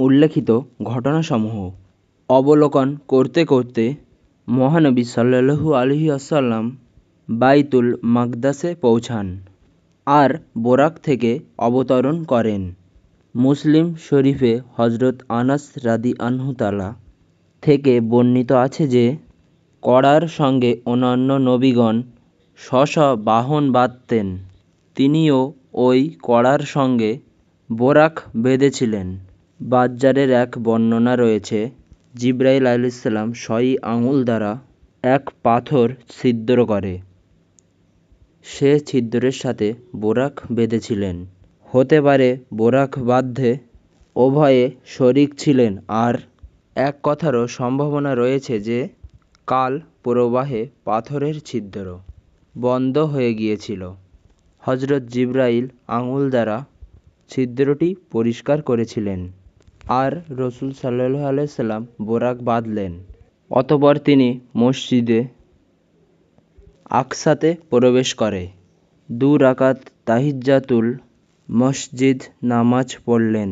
উল্লেখিত ঘটনাসমূহ অবলোকন করতে করতে মহানবী সাল্লাল্লাহু আলহি আসাল্লাম বাইতুল মাকদাসে পৌঁছান আর বোরাক থেকে অবতরণ করেন। মুসলিম শরীফে হজরত আনাস রাদি আনহুতালা থেকে বর্ণিত আছে যে, কড়ার সঙ্গে অন্যান্য নবীগণ স্ব বাহন বাঁধতেন। তিনিও ওই কড়ার সঙ্গে বোরাক বেঁধেছিলেন। বাজ্জারের এক বর্ণনা রয়েছে, জিব্রাইল আলাইসাল্লাম সই আঙুল দ্বারা এক পাথর ছিদ্র করে। সে ছিদ্রের সাথে বোরাক বেঁধেছিলেন। হতে পারে বোরাক বাধ্যে উভয়ে শরিক ছিলেন। আর এক কথারও সম্ভাবনা রয়েছে যে, কাল প্রবাহে পাথরের ছিদ্র বন্ধ হয়ে গিয়েছিল। হজরত জিব্রাইল আঙুল দ্বারা ছিদ্রটি পরিষ্কার করেছিলেন। আর রসুল সাল্লাহ আলাইসাল্লাম বোরাক বাঁধলেন। অতপর তিনি মসজিদে আকসাতে প্রবেশ করে। দু রাকাত তাহিজ্জাতুল মসজিদ নামাজ পড়লেন।